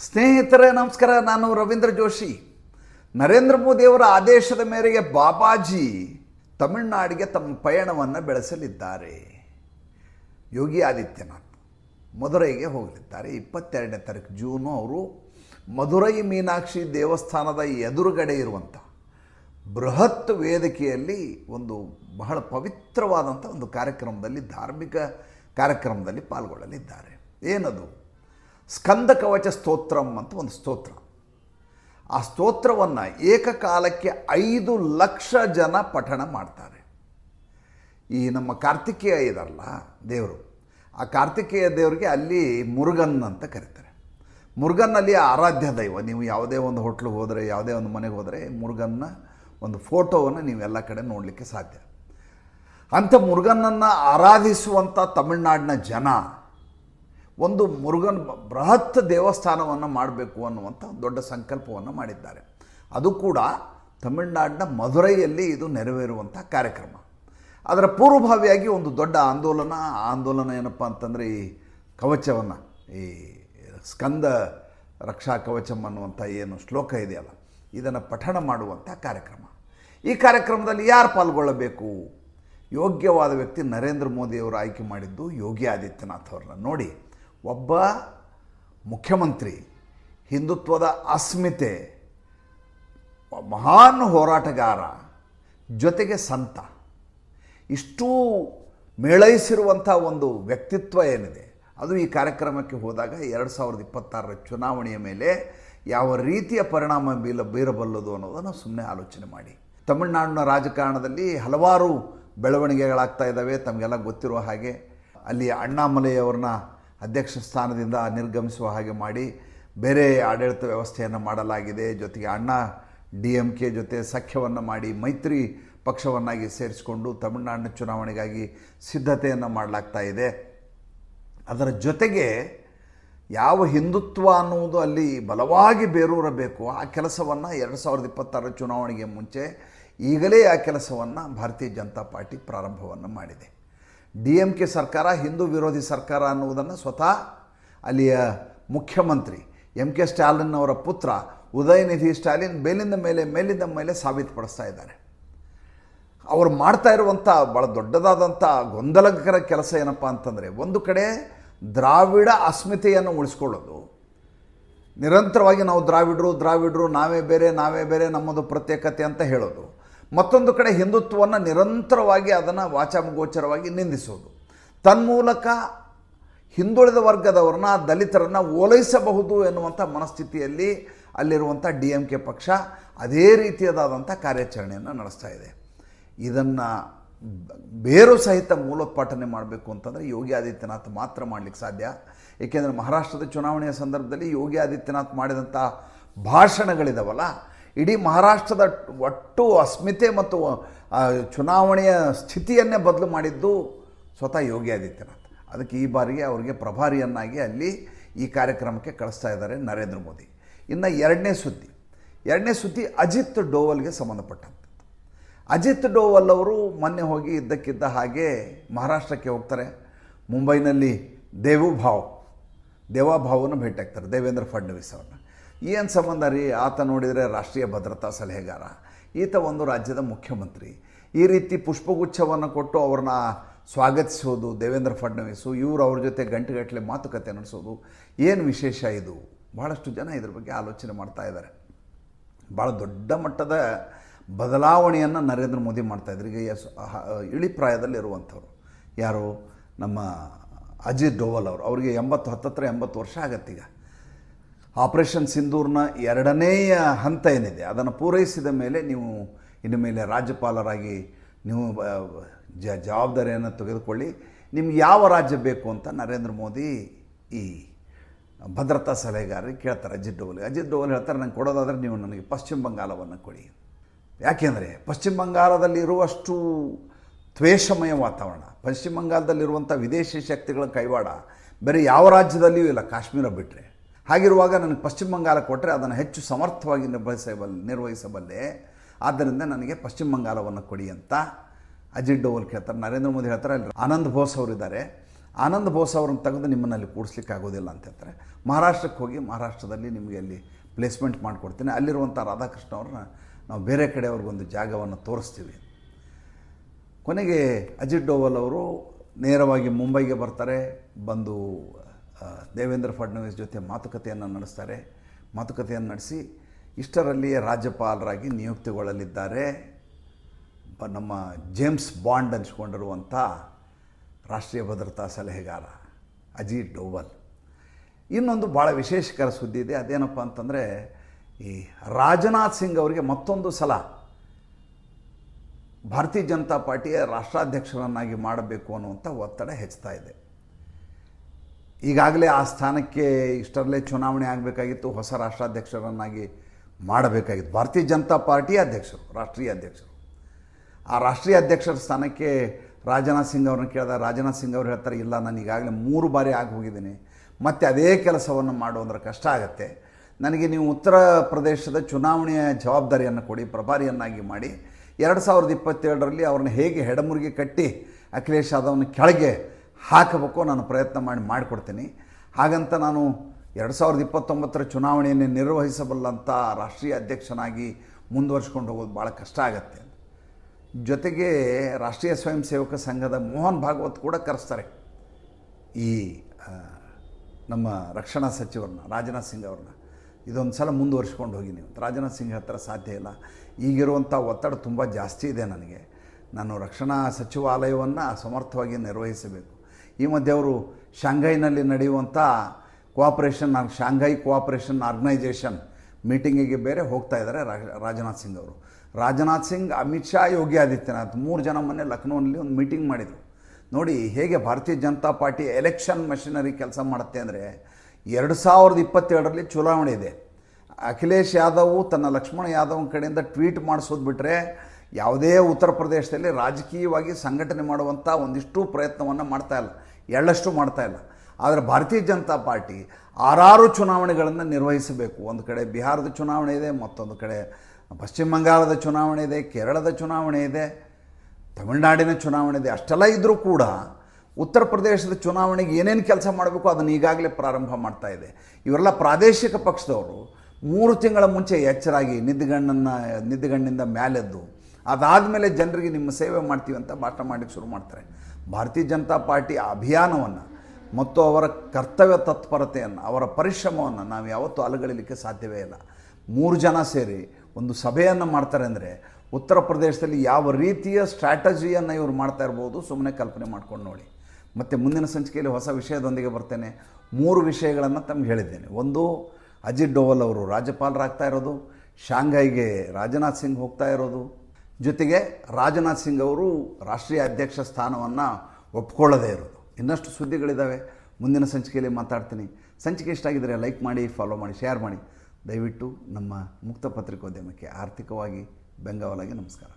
ಸ್ನೇಹಿತರೆ, ನಮಸ್ಕಾರ. ನಾನು ರವೀಂದ್ರ ಜೋಶಿ. ನರೇಂದ್ರ ಮೋದಿಯವರ ಆದೇಶದ ಮೇರೆಗೆ ಬಾಬಾಜಿ ತಮಿಳುನಾಡಿಗೆ ತಮ್ಮ ಪಯಣವನ್ನು ಬೆಳೆಸಲಿದ್ದಾರೆ. ಯೋಗಿ ಆದಿತ್ಯನಾಥ್ ಮಧುರೈಗೆ ಹೋಗಲಿದ್ದಾರೆ. ಇಪ್ಪತ್ತೆರಡನೇ ತಾರೀಕು ಜೂನು ಅವರು ಮಧುರೈ ಮೀನಾಕ್ಷಿ ದೇವಸ್ಥಾನದ ಎದುರುಗಡೆ ಇರುವಂಥ ಬೃಹತ್ ವೇದಿಕೆಯಲ್ಲಿ ಒಂದು ಬಹಳ ಪವಿತ್ರವಾದಂಥ ಒಂದು ಕಾರ್ಯಕ್ರಮದಲ್ಲಿ, ಧಾರ್ಮಿಕ ಕಾರ್ಯಕ್ರಮದಲ್ಲಿ ಪಾಲ್ಗೊಳ್ಳಲಿದ್ದಾರೆ. ಏನದು? ಸ್ಕಂದ ಕವಚ ಸ್ತೋತ್ರಂ ಅಂತ ಒಂದು ಸ್ತೋತ್ರ. ಆ ಸ್ತೋತ್ರವನ್ನು ಏಕಕಾಲಕ್ಕೆ ಐದು ಲಕ್ಷ ಜನ ಪಠಣ ಮಾಡ್ತಾರೆ. ಈ ನಮ್ಮ ಕಾರ್ತಿಕೇಯ ಇದಲ್ಲ ದೇವರು, ಆ ಕಾರ್ತಿಕೇಯ ದೇವರಿಗೆ ಅಲ್ಲಿ ಮುರುಗನ್ ಅಂತ ಕರೀತಾರೆ. ಮುರುಗನ್ನಲ್ಲಿ ಆರಾಧ್ಯ ದೈವ, ನೀವು ಯಾವುದೇ ಒಂದು ಹೋಟ್ಲಿಗೆ ಹೋದರೆ, ಯಾವುದೇ ಒಂದು ಮನೆಗೆ ಹೋದರೆ ಮುರುಗನ್ನ ಒಂದು ಫೋಟೋವನ್ನು ನೀವೆಲ್ಲ ಕಡೆ ನೋಡಲಿಕ್ಕೆ ಸಾಧ್ಯ. ಅಂಥ ಮುರುಗನನ್ನು ಆರಾಧಿಸುವಂಥ ತಮಿಳುನಾಡಿನ ಜನ ಒಂದು ಮುರುಗನ್ ಬೃಹತ್ ದೇವಸ್ಥಾನವನ್ನು ಮಾಡಬೇಕು ಅನ್ನುವಂಥ ದೊಡ್ಡ ಸಂಕಲ್ಪವನ್ನು ಮಾಡಿದ್ದಾರೆ. ಅದು ಕೂಡ ತಮಿಳುನಾಡಿನ ಮಧುರೈಯಲ್ಲಿ ಇದು ನೆರವೇರುವಂಥ ಕಾರ್ಯಕ್ರಮ. ಅದರ ಪೂರ್ವಭಾವಿಯಾಗಿ ಒಂದು ದೊಡ್ಡ ಆಂದೋಲನ ಆಂದೋಲನ ಏನಪ್ಪ ಅಂತಂದರೆ ಈ ಕವಚವನ್ನು, ಈ ಸ್ಕಂದ ರಕ್ಷಾ ಕವಚಂ ಅನ್ನುವಂಥ ಏನು ಶ್ಲೋಕ ಇದೆಯಲ್ಲ, ಇದನ್ನು ಪಠಣ ಮಾಡುವಂಥ ಕಾರ್ಯಕ್ರಮ. ಈ ಕಾರ್ಯಕ್ರಮದಲ್ಲಿ ಯಾರು ಪಾಲ್ಗೊಳ್ಳಬೇಕು? ಯೋಗ್ಯವಾದ ವ್ಯಕ್ತಿ ನರೇಂದ್ರ ಮೋದಿಯವರು ಆಯ್ಕೆ ಮಾಡಿದ್ದು ಯೋಗಿ ಆದಿತ್ಯನಾಥ್ ಅವ್ರನ್ನ ನೋಡಿ. ಒಬ್ಬ ಮುಖ್ಯಮಂತ್ರಿ, ಹಿಂದುತ್ವದ ಅಸ್ಮಿತೆ, ಮಹಾನ್ ಹೋರಾಟಗಾರ, ಜೊತೆಗೆ ಸಂತ. ಇಷ್ಟೂ ಮೇಳೈಸಿರುವಂಥ ಒಂದು ವ್ಯಕ್ತಿತ್ವ ಏನಿದೆ? ಅದು ಈ ಕಾರ್ಯಕ್ರಮಕ್ಕೆ ಹೋದಾಗ ಎರಡು ಸಾವಿರದ ಇಪ್ಪತ್ತಾರರ ಚುನಾವಣೆಯ ಮೇಲೆ ಯಾವ ರೀತಿಯ ಪರಿಣಾಮ ಬೀಲ, ಬೀರಬಲ್ಲದು ಅನ್ನೋದನ್ನು ಸುಮ್ಮನೆ ಆಲೋಚನೆ ಮಾಡಿ. ತಮಿಳುನಾಡಿನ ರಾಜಕಾರಣದಲ್ಲಿ ಹಲವಾರು ಬೆಳವಣಿಗೆಗಳಾಗ್ತಾ ಇದ್ದಾವೆ, ತಮಗೆಲ್ಲ ಗೊತ್ತಿರುವ ಹಾಗೆ. ಅಲ್ಲಿ ಅಣ್ಣಾಮಲೈಯವ್ರನ್ನ ಅಧ್ಯಕ್ಷ ಸ್ಥಾನದಿಂದ ನಿರ್ಗಮಿಸುವ ಹಾಗೆ ಮಾಡಿ ಬೇರೆ ಆಡಳಿತ ವ್ಯವಸ್ಥೆಯನ್ನು ಮಾಡಲಾಗಿದೆ. ಜೊತೆಗೆ ಅಣ್ಣ ಡಿ ಎಂ ಕೆ ಜೊತೆ ಸಖ್ಯವನ್ನು ಮಾಡಿ ಮೈತ್ರಿ ಪಕ್ಷವನ್ನಾಗಿ ಸೇರಿಸಿಕೊಂಡು ತಮಿಳುನಾಡಿನ ಚುನಾವಣೆಗಾಗಿ ಸಿದ್ಧತೆಯನ್ನು ಮಾಡಲಾಗ್ತಾ ಇದೆ. ಅದರ ಜೊತೆಗೆ ಯಾವ ಹಿಂದುತ್ವ ಅನ್ನುವುದು ಅಲ್ಲಿ ಬಲವಾಗಿ ಬೇರೂರಬೇಕು ಆ ಕೆಲಸವನ್ನು ಎರಡು ಸಾವಿರದ ಇಪ್ಪತ್ತಾರರ ಚುನಾವಣೆಗೆ ಮುಂಚೆ ಈಗಲೇ ಆ ಕೆಲಸವನ್ನು ಭಾರತೀಯ ಜನತಾ ಪಾರ್ಟಿ ಪ್ರಾರಂಭವನ್ನು ಮಾಡಿದೆ. ಡಿ ಎಂ ಕೆ ಸರ್ಕಾರ, ಹಿಂದೂ ವಿರೋಧಿ ಸರ್ಕಾರ ಅನ್ನುವುದನ್ನು ಸ್ವತಃ ಅಲ್ಲಿಯ ಮುಖ್ಯಮಂತ್ರಿ ಎಂ ಕೆ ಸ್ಟಾಲಿನ್ ಅವರ ಪುತ್ರ ಉದಯನಿಧಿ ಸ್ಟಾಲಿನ್ ಮೇಲಿಂದ ಮೇಲೆ ಮೇಲಿಂದ ಮೇಲೆ ಸಾಬೀತುಪಡಿಸ್ತಾ ಇದ್ದಾರೆ. ಅವರು ಮಾಡ್ತಾ ಇರುವಂಥ ಭಾಳ ದೊಡ್ಡದಾದಂಥ ಗೊಂದಲಕರ ಕೆಲಸ ಏನಪ್ಪ ಅಂತಂದರೆ, ಒಂದು ಕಡೆ ದ್ರಾವಿಡ ಅಸ್ಮಿತೆಯನ್ನು ಉಳಿಸ್ಕೊಳ್ಳೋದು. ನಿರಂತರವಾಗಿ ನಾವು ದ್ರಾವಿಡರು ದ್ರಾವಿಡರು ನಾವೇ ಬೇರೆ ನಾವೇ ಬೇರೆ ನಮ್ಮದು ಪ್ರತ್ಯೇಕತೆ ಅಂತ ಹೇಳೋದು. ಮತ್ತೊಂದು ಕಡೆ ಹಿಂದುತ್ವವನ್ನು ನಿರಂತರವಾಗಿ ಅದನ್ನು ವಾಚಾಮಗೋಚರವಾಗಿ ನಿಂದಿಸೋದು. ತನ್ಮೂಲಕ ಹಿಂದುಳಿದ ವರ್ಗದವ್ರನ್ನ, ದಲಿತರನ್ನು ಓಲೈಸಬಹುದು ಎನ್ನುವಂಥ ಮನಸ್ಥಿತಿಯಲ್ಲಿ ಅಲ್ಲಿರುವಂಥ ಡಿ ಎಂ ಕೆ ಪಕ್ಷ ಅದೇ ರೀತಿಯದಾದಂಥ ಕಾರ್ಯಾಚರಣೆಯನ್ನು ನಡೆಸ್ತಾ ಇದೆ. ಇದನ್ನು ಬೇರು ಸಹಿತ ಮೂಲೋತ್ಪಾಟನೆ ಮಾಡಬೇಕು ಅಂತಂದರೆ ಯೋಗಿ ಆದಿತ್ಯನಾಥ್ ಮಾತ್ರ ಮಾಡಲಿಕ್ಕೆ ಸಾಧ್ಯ. ಏಕೆಂದರೆ ಮಹಾರಾಷ್ಟ್ರದ ಚುನಾವಣೆಯ ಸಂದರ್ಭದಲ್ಲಿ ಯೋಗಿ ಆದಿತ್ಯನಾಥ್ ಮಾಡಿದಂಥ ಭಾಷಣಗಳಿದಾವಲ್ಲ ಇಡೀ ಮಹಾರಾಷ್ಟ್ರದ ಒಟ್ಟು ಅಸ್ಮಿತೆ ಮತ್ತು ಚುನಾವಣೆಯ ಸ್ಥಿತಿಯನ್ನೇ ಬದಲು ಮಾಡಿದ್ದು ಸ್ವತಃ ಯೋಗಿ ಆದಿತ್ಯನಾಥ್. ಅದಕ್ಕೆ ಈ ಬಾರಿಗೆ ಅವರಿಗೆ ಪ್ರಭಾರಿಯನ್ನಾಗಿ ಅಲ್ಲಿ ಈ ಕಾರ್ಯಕ್ರಮಕ್ಕೆ ಕಳಿಸ್ತಾ ಇದ್ದಾರೆ ನರೇಂದ್ರ ಮೋದಿ. ಇನ್ನು ಎರಡನೇ ಸುದ್ದಿ. ಎರಡನೇ ಸುದ್ದಿ ಅಜಿತ್ ಡೋವಲ್ಗೆ ಸಂಬಂಧಪಟ್ಟಂಥದ್ದು ಅಜಿತ್ ಡೋವಲ್ ಅವರು ಮೊನ್ನೆ ಹೋಗಿ ಇದ್ದಕ್ಕಿದ್ದ ಹಾಗೆ ಮಹಾರಾಷ್ಟ್ರಕ್ಕೆ ಹೋಗ್ತಾರೆ. ಮುಂಬೈನಲ್ಲಿ ದೇವುಭಾವ್ ದೇವಾಭಾವನ್ನು ಭೇಟಿಯಾಗ್ತಾರೆ, ದೇವೇಂದ್ರ ಫಡ್ನವೀಸ್ ಅವ್ರನ್ನ. ಏನು ಸಂಬಂಧ ರೀ? ಆತ ನೋಡಿದರೆ ರಾಷ್ಟ್ರೀಯ ಭದ್ರತಾ ಸಲಹೆಗಾರ, ಈತ ಒಂದು ರಾಜ್ಯದ ಮುಖ್ಯಮಂತ್ರಿ. ಈ ರೀತಿ ಪುಷ್ಪಗುಚ್ಛವನ್ನು ಕೊಟ್ಟು ಅವ್ರನ್ನ ಸ್ವಾಗತಿಸೋದು, ದೇವೇಂದ್ರ ಫಡ್ನವೀಸು, ಇವರು ಅವ್ರ ಜೊತೆ ಗಂಟೆಗಟ್ಟಲೆ ಮಾತುಕತೆ ನಡೆಸೋದು, ಏನು ವಿಶೇಷ ಇದು? ಭಾಳಷ್ಟು ಜನ ಇದ್ರ ಬಗ್ಗೆ ಆಲೋಚನೆ ಮಾಡ್ತಾ ಇದ್ದಾರೆ ಭಾಳ ದೊಡ್ಡ ಮಟ್ಟದ ಬದಲಾವಣೆಯನ್ನು ನರೇಂದ್ರ ಮೋದಿ ಮಾಡ್ತಾಯಿದ್ರು ಈಗ ಎಸ್ ಇಳಿಪ್ರಾಯದಲ್ಲಿರುವಂಥವ್ರು ಯಾರು? ನಮ್ಮ ಅಜಿತ್ ಡೋವಲ್ ಅವರು. ಅವರಿಗೆ ಎಂಬತ್ತು, ಹತ್ತತ್ರ ಎಂಬತ್ತು ವರ್ಷ ಆಗತ್ತೀಗ. ಆಪರೇಷನ್ ಸಿಂಧೂರ್ನ ಎರಡನೆಯ ಹಂತ ಏನಿದೆ, ಅದನ್ನು ಪೂರೈಸಿದ ಮೇಲೆ ನೀವು ಇನ್ನು ಮೇಲೆ ರಾಜ್ಯಪಾಲರಾಗಿ ನೀವು ಜ, ಜವಾಬ್ದಾರಿಯನ್ನು ತೆಗೆದುಕೊಳ್ಳಿ. ನಿಮ್ಗೆ ಯಾವ ರಾಜ್ಯ ಬೇಕು ಅಂತ ನರೇಂದ್ರ ಮೋದಿ ಈ ಭದ್ರತಾ ಸಲಹೆಗಾರರಿಗೆ ಕೇಳ್ತಾರೆ, ಅಜಿತ್ ಡೋವಲ್. ಅಜಿತ್ ಡೋವಲ್ ಹೇಳ್ತಾರೆ, ನಂಗೆ ಕೊಡೋದಾದರೆ ನೀವು ನನಗೆ ಪಶ್ಚಿಮ ಬಂಗಾಲವನ್ನು ಕೊಡಿ. ಯಾಕೆಂದರೆ ಪಶ್ಚಿಮ ಬಂಗಾಳದಲ್ಲಿರುವಷ್ಟು ತ್ವೇಷಮಯ ವಾತಾವರಣ, ಪಶ್ಚಿಮ ಬಂಗಾಳದಲ್ಲಿರುವಂಥ ವಿದೇಶಿ ಶಕ್ತಿಗಳ ಕೈವಾಡ, ಬೇರೆ ಯಾವ ರಾಜ್ಯದಲ್ಲಿಯೂ ಇಲ್ಲ, ಕಾಶ್ಮೀರ ಬಿಟ್ಟರೆ ಹಾಗಿರುವಾಗ ನನಗೆ ಪಶ್ಚಿಮ ಬಂಗಾಳ ಕೊಟ್ಟರೆ ಅದನ್ನು ಹೆಚ್ಚು ಸಮರ್ಥವಾಗಿ ನಿರ್ವಹಿಸಬಲ್, ನಿರ್ವಹಿಸಬಲ್ಲೆ. ಆದ್ದರಿಂದ ನನಗೆ ಪಶ್ಚಿಮ ಬಂಗಾಳವನ್ನು ಕೊಡಿ ಅಂತ ಅಜಿತ್ ಡೋವಲ್ ಕೇಳ್ತಾರೆ, ನರೇಂದ್ರ ಮೋದಿ ಹೇಳ್ತಾರೆ, ಅಲ್ಲಿ ಆನಂದ್ ಬೋಸ್ ಅವರಿದ್ದಾರೆ. ಆನಂದ್ ಬೋಸ್ ಅವ್ರನ್ನ ತೆಗೆದು ನಿಮ್ಮನ್ನಲ್ಲಿ ಕೂಡಿಸ್ಲಿಕ್ಕೆ ಆಗೋದಿಲ್ಲ ಅಂತ ಹೇಳ್ತಾರೆ. ಮಹಾರಾಷ್ಟ್ರಕ್ಕೆ ಹೋಗಿ ಮಹಾರಾಷ್ಟ್ರದಲ್ಲಿ ನಿಮಗೆ ಅಲ್ಲಿ ಪ್ಲೇಸ್ಮೆಂಟ್ ಮಾಡಿಕೊಡ್ತೀನಿ. ಅಲ್ಲಿರುವಂಥ ರಾಧಾಕೃಷ್ಣ ಅವ್ರನ್ನ ನಾವು ಬೇರೆ ಕಡೆ ಅವ್ರಿಗೊಂದು ಜಾಗವನ್ನು ತೋರಿಸ್ತೀವಿ. ಕೊನೆಗೆ ಅಜಿತ್ ಡೋವಲ್ ಅವರು ನೇರವಾಗಿ ಮುಂಬೈಗೆ ಬರ್ತಾರೆ, ಬಂದು ದೇವೇಂದ್ರ ಫಡ್ನವೀಸ್ ಜೊತೆ ಮಾತುಕತೆಯನ್ನು ನಡೆಸ್ತಾರೆ. ಮಾತುಕತೆಯನ್ನು ನಡೆಸಿ ಇಷ್ಟರಲ್ಲಿಯೇ ರಾಜ್ಯಪಾಲರಾಗಿ ನಿಯುಕ್ತಿಗೊಳ್ಳಲಿದ್ದಾರೆ. ನಮ್ಮ ಜೇಮ್ಸ್ ಬಾಂಡ್ ಹಂಚಿಕೊಂಡಿರುವಂಥ ರಾಷ್ಟ್ರೀಯ ಭದ್ರತಾ ಸಲಹೆಗಾರ ಅಜಿತ್ ಡೋವಲ್. ಇನ್ನೊಂದು ಭಾಳ ವಿಶೇಷಕರ ಸುದ್ದಿ ಇದೆ. ಅದೇನಪ್ಪ ಅಂತಂದರೆ, ಈ ರಾಜನಾಥ್ ಸಿಂಗ್ ಅವರಿಗೆ ಮತ್ತೊಂದು ಸಲ ಭಾರತೀಯ ಜನತಾ ಪಾರ್ಟಿಯ ರಾಷ್ಟ್ರಾಧ್ಯಕ್ಷರನ್ನಾಗಿ ಮಾಡಬೇಕು ಅನ್ನುವಂಥ ಒತ್ತಡ ಹೆಚ್ಚುತ್ತಾ ಇದೆ. ಈಗಾಗಲೇ ಆ ಸ್ಥಾನಕ್ಕೆ ಇಷ್ಟರಲ್ಲೇ ಚುನಾವಣೆ ಆಗಬೇಕಾಗಿತ್ತು, ಹೊಸ ರಾಷ್ಟ್ರಾಧ್ಯಕ್ಷರನ್ನಾಗಿ ಮಾಡಬೇಕಾಗಿತ್ತು. ಭಾರತೀಯ ಜನತಾ ಪಾರ್ಟಿಯ ಅಧ್ಯಕ್ಷರು, ರಾಷ್ಟ್ರೀಯ ಅಧ್ಯಕ್ಷರು. ಆ ರಾಷ್ಟ್ರೀಯ ಅಧ್ಯಕ್ಷರ ಸ್ಥಾನಕ್ಕೆ ರಾಜನಾಥ್ ಸಿಂಗ್ ಅವ್ರನ್ನ ಕೇಳಿದ ರಾಜನಾಥ್ ಸಿಂಗ್ ಅವರು ಹೇಳ್ತಾರೆ, ಇಲ್ಲ, ನಾನು ಈಗಾಗಲೇ ಮೂರು ಬಾರಿ ಆಗಿ ಹೋಗಿದ್ದೀನಿ ಮತ್ತು ಅದೇ ಕೆಲಸವನ್ನು ಮಾಡೋಂದ್ರೆ ಕಷ್ಟ ಆಗುತ್ತೆ. ನನಗೆ ನೀವು ಉತ್ತರ ಪ್ರದೇಶದ ಚುನಾವಣೆಯ ಜವಾಬ್ದಾರಿಯನ್ನು ಕೊಡಿ, ಪ್ರಭಾರಿಯನ್ನಾಗಿ ಮಾಡಿ. ಎರಡು ಸಾವಿರದ ಇಪ್ಪತ್ತೇಳರಲ್ಲಿ ಅವ್ರನ್ನ ಹೇಗೆ ಹೆಡಮುರಿಗೆ ಕಟ್ಟಿ ಅಖಿಲೇಶ್ ಯಾದವ್ನ ಕೆಳಗೆ ಹಾಕಬೇಕು, ನಾನು ಪ್ರಯತ್ನ ಮಾಡಿ ಮಾಡಿಕೊಡ್ತೀನಿ. ಹಾಗಂತ ನಾನು ಎರಡು ಸಾವಿರದ ಇಪ್ಪತ್ತೊಂಬತ್ತರ ಚುನಾವಣೆಯನ್ನು ನಿರ್ವಹಿಸಬಲ್ಲಂಥ ರಾಷ್ಟ್ರೀಯ ಅಧ್ಯಕ್ಷನಾಗಿ ಮುಂದುವರ್ಸ್ಕೊಂಡು ಹೋಗೋದು ಭಾಳ ಕಷ್ಟ ಆಗತ್ತೆ. ಜೊತೆಗೆ ರಾಷ್ಟ್ರೀಯ ಸ್ವಯಂ ಸೇವಕ ಸಂಘದ ಮೋಹನ್ ಭಾಗವತ್ ಕೂಡ ಕರೆಸ್ತಾರೆ. ಈ ನಮ್ಮ ರಕ್ಷಣಾ ಸಚಿವರನ್ನ, ರಾಜನಾಥ್ ಸಿಂಗ್ ಅವ್ರನ್ನ. ಇದೊಂದು ಸಲ ಮುಂದುವರಿಸ್ಕೊಂಡು ಹೋಗಿ ನೀವು. ರಾಜನಾಥ್ ಸಿಂಗ್ ಹತ್ರ ಸಾಧ್ಯ ಇಲ್ಲ. ಈಗಿರುವಂಥ ಒತ್ತಡ ತುಂಬ ಜಾಸ್ತಿ ಇದೆ ನನಗೆ. ನಾನು ರಕ್ಷಣಾ ಸಚಿವಾಲಯವನ್ನು ಸಮರ್ಥವಾಗಿ ನಿರ್ವಹಿಸಬೇಕು. ಈ ಮಧ್ಯೆ ಅವರು ಶಾಂಘೈನಲ್ಲಿ ನಡೆಯುವಂಥ ಕೋಆಪರೇಷನ್ ಶಾಂಘೈ ಕೋಆಪರೇಷನ್ ಆರ್ಗನೈಜೇಷನ್ ಮೀಟಿಂಗಿಗೆ ಬೇರೆ ಹೋಗ್ತಾ ಇದ್ದಾರೆ ರಾಜನಾಥ್ ಸಿಂಗ್ ಅವರು. ರಾಜನಾಥ್ ಸಿಂಗ್, ಅಮಿತ್ ಶಾ, ಯೋಗಿ ಆದಿತ್ಯನಾಥ್ ಮೂರು ಜನ ಮೊನ್ನೆ ಲಕ್ನೋನಲ್ಲಿ ಒಂದು ಮೀಟಿಂಗ್ ಮಾಡಿದರು. ನೋಡಿ, ಹೇಗೆ ಭಾರತೀಯ ಜನತಾ ಪಾರ್ಟಿ ಎಲೆಕ್ಷನ್ ಮಷಿನರಿ ಕೆಲಸ ಮಾಡುತ್ತೆ ಅಂದರೆ ಎರಡು ಸಾವಿರದ ಇಪ್ಪತ್ತೆರಡರಲ್ಲಿ ಚುನಾವಣೆ ಇದೆ. ಅಖಿಲೇಶ್ ಯಾದವ್, ತನ್ನ ಲಕ್ಷ್ಮಣ ಯಾದವ್ ಕಡೆಯಿಂದ ಟ್ವೀಟ್ ಮಾಡಿಸೋದು ಬಿಟ್ಟರೆ ಯಾವುದೇ ಉತ್ತರ ಪ್ರದೇಶದಲ್ಲಿ ರಾಜಕೀಯವಾಗಿ ಸಂಘಟನೆ ಮಾಡುವಂಥ ಒಂದಿಷ್ಟು ಪ್ರಯತ್ನವನ್ನು ಮಾಡ್ತಾ ಇಲ್ಲ. ಎಳ್ಳಷ್ಟು ಮಾಡ್ತಾ ಇಲ್ಲ. ಆದರೆ ಭಾರತೀಯ ಜನತಾ ಪಾರ್ಟಿ ಆರಾರು ಚುನಾವಣೆಗಳನ್ನು ನಿರ್ವಹಿಸಬೇಕು. ಒಂದು ಕಡೆ ಬಿಹಾರದ ಚುನಾವಣೆ ಇದೆ, ಮತ್ತೊಂದು ಕಡೆ ಪಶ್ಚಿಮ ಬಂಗಾಳದ ಚುನಾವಣೆ ಇದೆ, ಕೇರಳದ ಚುನಾವಣೆ ಇದೆ, ತಮಿಳುನಾಡಿನ ಚುನಾವಣೆ ಇದೆ. ಅಷ್ಟೆಲ್ಲ ಇದ್ದರೂ ಕೂಡ ಉತ್ತರ ಪ್ರದೇಶದ ಚುನಾವಣೆಗೆ ಏನೇನು ಕೆಲಸ ಮಾಡಬೇಕು ಅದನ್ನು ಈಗಾಗಲೇ ಪ್ರಾರಂಭ ಮಾಡ್ತಾ ಇದೆ. ಇವರೆಲ್ಲ ಪ್ರಾದೇಶಿಕ ಪಕ್ಷದವರು. ಮೂರು ತಿಂಗಳ ಮುಂಚೆ ಎಚ್ಚರಾಗಿ ನಿದ್ದೆಗಣ್ಣನ್ನು ನಿದ್ದೆಗಣ್ಣಿಂದ ಮ್ಯಾಲೆದ್ದು. ಅದಾದಮೇಲೆ ಜನರಿಗೆ ನಿಮ್ಮ ಸೇವೆ ಮಾಡ್ತೀವಿ ಅಂತ ಭಾಷಣ ಮಾಡಲಿಕ್ಕೆ ಶುರು ಮಾಡ್ತಾರೆ. ಭಾರತೀಯ ಜನತಾ ಪಾರ್ಟಿ ಅಭಿಯಾನವನ್ನು ಮತ್ತು ಅವರ ಕರ್ತವ್ಯ ತತ್ಪರತೆಯನ್ನು, ಅವರ ಪರಿಶ್ರಮವನ್ನು ನಾವು ಯಾವತ್ತೂ ಅಲಗಳಿಲಿಕ್ಕೆ ಸಾಧ್ಯವೇ ಇಲ್ಲ. ಮೂರು ಜನ ಸೇರಿ ಒಂದು ಸಭೆಯನ್ನು ಮಾಡ್ತಾರೆ ಅಂದರೆ ಉತ್ತರ ಪ್ರದೇಶದಲ್ಲಿ ಯಾವ ರೀತಿಯ ಸ್ಟ್ರಾಟಜಿಯನ್ನು ಇವರು ಮಾಡ್ತಾ ಇರ್ಬೋದು ಸುಮ್ಮನೆ ಕಲ್ಪನೆ ಮಾಡ್ಕೊಂಡು ನೋಡಿ. ಮತ್ತು ಮುಂದಿನ ಸಂಚಿಕೆಯಲ್ಲಿ ಹೊಸ ವಿಷಯದೊಂದಿಗೆ ಬರ್ತೇನೆ. ಮೂರು ವಿಷಯಗಳನ್ನು ತಮ್ಗೆ ಹೇಳಿದ್ದೇನೆ. ಒಂದು, ಅಜಿತ್ ಡೋವಲ್ ಅವರು ರಾಜ್ಯಪಾಲರಾಗ್ತಾ ಇರೋದು. ಶಾಂಘೈಗೆ ರಾಜನಾಥ್ ಸಿಂಗ್ ಹೋಗ್ತಾ ಇರೋದು. ಜೊತೆಗೆ ರಾಜನಾಥ್ ಸಿಂಗ್ ಅವರು ರಾಷ್ಟ್ರೀಯ ಅಧ್ಯಕ್ಷ ಸ್ಥಾನವನ್ನು ಒಪ್ಕೊಳ್ಳದೇ ಇರೋದು. ಇನ್ನಷ್ಟು ಸುದ್ದಿಗಳಿದ್ದಾವೆ ಮುಂದಿನ ಸಂಚಿಕೆಯಲ್ಲಿ ಮಾತಾಡ್ತೀನಿ. ಸಂಚಿಕೆ ಇಷ್ಟ ಆಗಿದ್ದರೆ ಲೈಕ್ ಮಾಡಿ ಫಾಲೋ ಮಾಡಿ ಶೇರ್ ಮಾಡಿ. ದಯವಿಟ್ಟು ನಮ್ಮ ಮುಕ್ತ ಪತ್ರಿಕೋದ್ಯಮಕ್ಕೆ ಆರ್ಥಿಕವಾಗಿ ಬೆಂಗಾವಲಾಗಿ ನಮಸ್ಕಾರ.